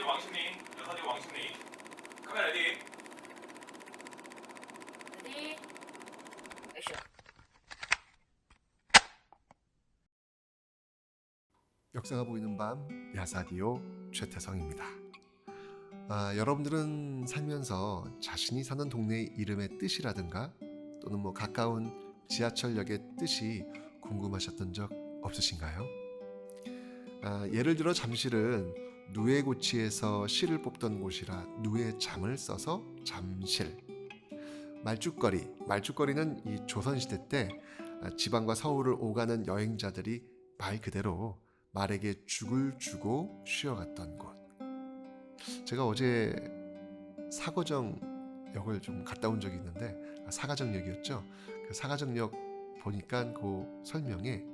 여사님 왕십리, 여사님 왕십리. 카메라 레디. 레디 액션 역사가 보이는 밤 야사디오 최태성입니다. 아, 여러분들은 살면서 자신이 사는 동네의 이름의 뜻이라든가 또는 뭐 가까운 지하철역의 뜻이 궁금하셨던 적 없으신가요? 아, 예를 들어 잠실은 누에고치에서 실을 뽑던 곳이라 누에 잠을 써서 잠실. 말죽거리, 말죽거리는 이 조선시대 때 아, 지방과 서울을 오가는 여행자들이 말 그대로 말에게 죽을 주고 쉬어갔던 곳. 제가 어제 사거정 역을 좀 갔다 온 적이 있는데 아, 사가정 역이었죠. 그 사가정 역 보니까 그 설명에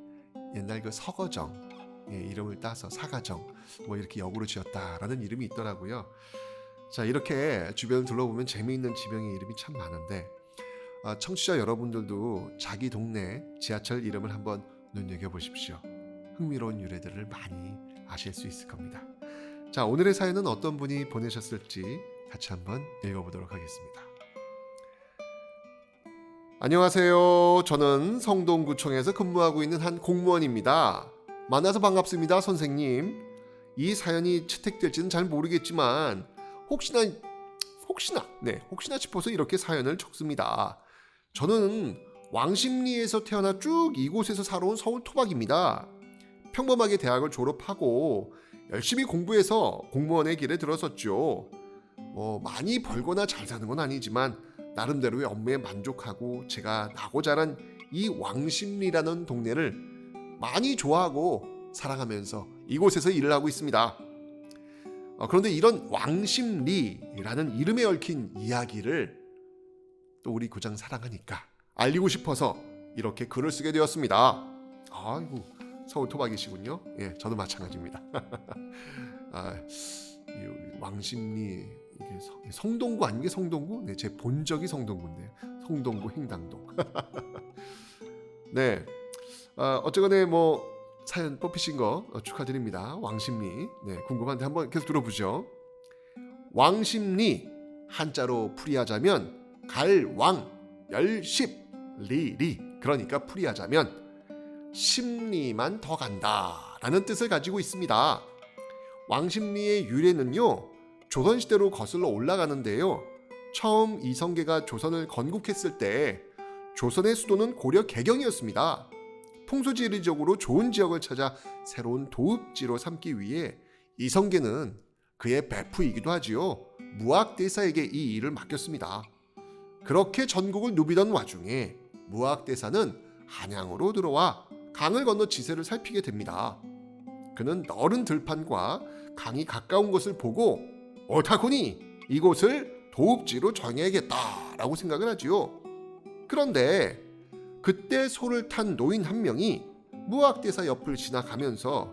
옛날 그 서거정 의 이름을 따서 사가정 뭐 이렇게 역으로 지었다라는 이름이 있더라고요. 자 이렇게 주변을 둘러보면 재미있는 지명의 이름이 참 많은데 아, 청취자 여러분들도 자기 동네 지하철 이름을 한번 눈여겨 보십시오. 흥미로운 유래들을 많이 아실 수 있을 겁니다. 자, 오늘의 사연은 어떤 분이 보내셨을지 같이 한번 읽어보도록 하겠습니다. 안녕하세요. 저는 성동구청에서 근무하고 있는 한 공무원입니다. 만나서 반갑습니다, 선생님. 이 사연이 채택될지는 잘 모르겠지만 혹시나 혹시나 네 혹시나 싶어서 이렇게 사연을 적습니다. 저는 왕십리에서 태어나 쭉 이곳에서 살아온 서울 토박입니다. 평범하게 대학을 졸업하고 열심히 공부해서 공무원의 길에 들어섰죠. 뭐 많이 벌거나 잘 사는 건 아니지만 나름대로의 업무에 만족하고 제가 나고 자란 이 왕십리라는 동네를 많이 좋아하고 사랑하면서 이곳에서 일을 하고 있습니다. 어, 그런데 이런 왕십리라는 이름에 얽힌 이야기를 또 우리 고장 사랑하니까 알리고 싶어서 이렇게 글을 쓰게 되었습니다. 아이고 서울 토박이시군요. 예, 저도 마찬가지입니다. 아, 이 왕십리 성동구 아닌 게 성동구? 네, 제 본적이 성동구인데 성동구 행당동. 네, 아, 어쨌거나 뭐 사연 뽑히신 거 어, 축하드립니다. 왕십리. 네, 궁금한데 한번 계속 들어보죠. 왕십리 한자로 풀이하자면 갈왕 열십 리리 그러니까 풀이하자면 심리만 더 간다라는 뜻을 가지고 있습니다. 왕십리의 유래는요 조선시대로 거슬러 올라가는데요. 처음 이성계가 조선을 건국했을 때 조선의 수도는 고려 개경이었습니다. 풍수지리적으로 좋은 지역을 찾아 새로운 도읍지로 삼기 위해 이성계는 그의 베프이기도 하지요. 무학대사에게 이 일을 맡겼습니다. 그렇게 전국을 누비던 와중에 무학대사는 한양으로 들어와 강을 건너 지세를 살피게 됩니다. 그는 넓은 들판과 강이 가까운 것을 보고 옳다구니 이곳을 도읍지로 정해야겠다라고 생각을 하지요. 그런데 그때 소를 탄 노인 한 명이 무학대사 옆을 지나가면서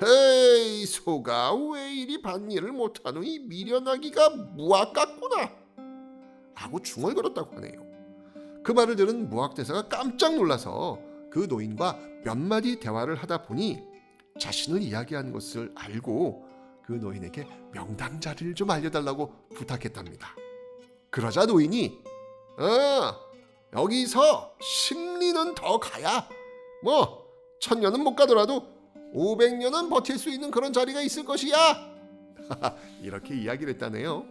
헤이 소가 왜 이리 밭일을 못하노니 미련하기가 무학 같구나 하고 중얼거렸다고 하네요. 그 말을 들은 무학대사가 깜짝 놀라서 그 노인과 몇 마디 대화를 하다 보니 자신을 이야기한 것을 알고 그 노인에게 명당 자리를 좀 알려달라고 부탁했답니다. 그러자 노인이 어 여기서 심리는 더 가야 뭐 천년은 못 가더라도 500년은 버틸 수 있는 그런 자리가 있을 것이야. 이렇게 이야기를 했다네요.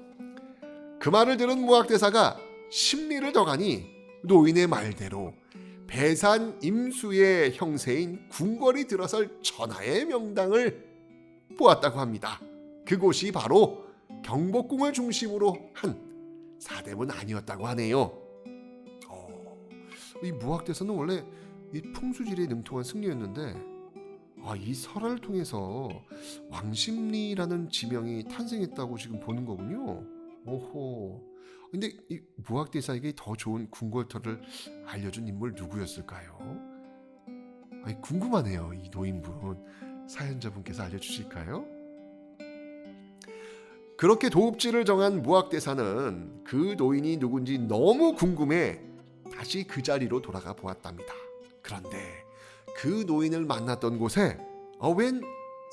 그 말을 들은 무학대사가 심리를 더 가니 노인의 말대로 배산 임수의 형세인 궁궐이 들어설 천하의 명당을 보았다고 합니다. 그곳이 바로 경복궁을 중심으로 한 사대문 아니었다고 하네요. 어, 이 무학대사는 원래 이 풍수지리에 능통한 승리였는데 아, 이 설화를 통해서 왕십리라는 지명이 탄생했다고 지금 보는 거군요. 오호. 근데 이 무학대사에게 더 좋은 궁궐터를 알려준 인물 누구였을까요? 아니, 궁금하네요. 이 노인분 사연자분께서 알려주실까요? 그렇게 도읍지를 정한 무학대사는 그 노인이 누군지 너무 궁금해 다시 그 자리로 돌아가 보았답니다. 그런데 그 노인을 만났던 곳에 어, 웬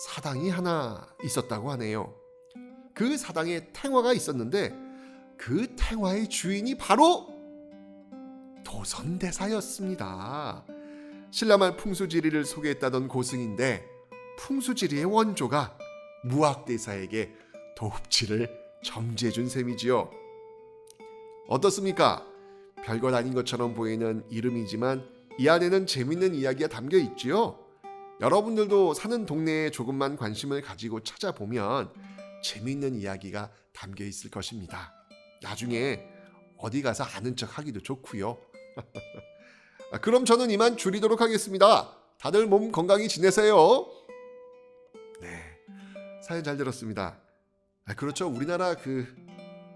사당이 하나 있었다고 하네요. 그 사당에 탱화가 있었는데 그 탱화의 주인이 바로 도선대사였습니다. 신라말 풍수지리를 소개했다던 고승인데 풍수지리의 원조가 무학대사에게 도읍지를 점지해준 셈이지요. 어떻습니까? 별것 아닌 것처럼 보이는 이름이지만 이 안에는 재밌는 이야기가 담겨 있지요. 여러분들도 사는 동네에 조금만 관심을 가지고 찾아보면 재밌는 이야기가 담겨 있을 것입니다. 나중에 어디 가서 아는 척 하기도 좋고요. 아, 그럼 저는 이만 줄이도록 하겠습니다. 다들 몸 건강히 지내세요. 네, 사연 잘 들었습니다. 아, 그렇죠. 우리나라 그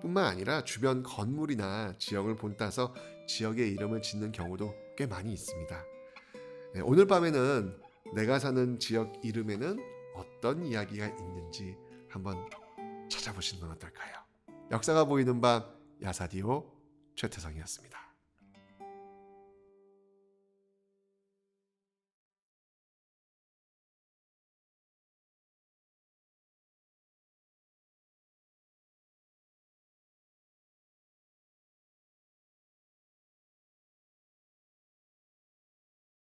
뿐만 아니라 주변 건물이나 지역을 본따서 지역의 이름을 짓는 경우도 꽤 많이 있습니다. 네, 오늘 밤에는 내가 사는 지역 이름에는 어떤 이야기가 있는지 한번 찾아보시는 건 어떨까요? 역사가 보이는 밤 야사디오 최태성이었습니다.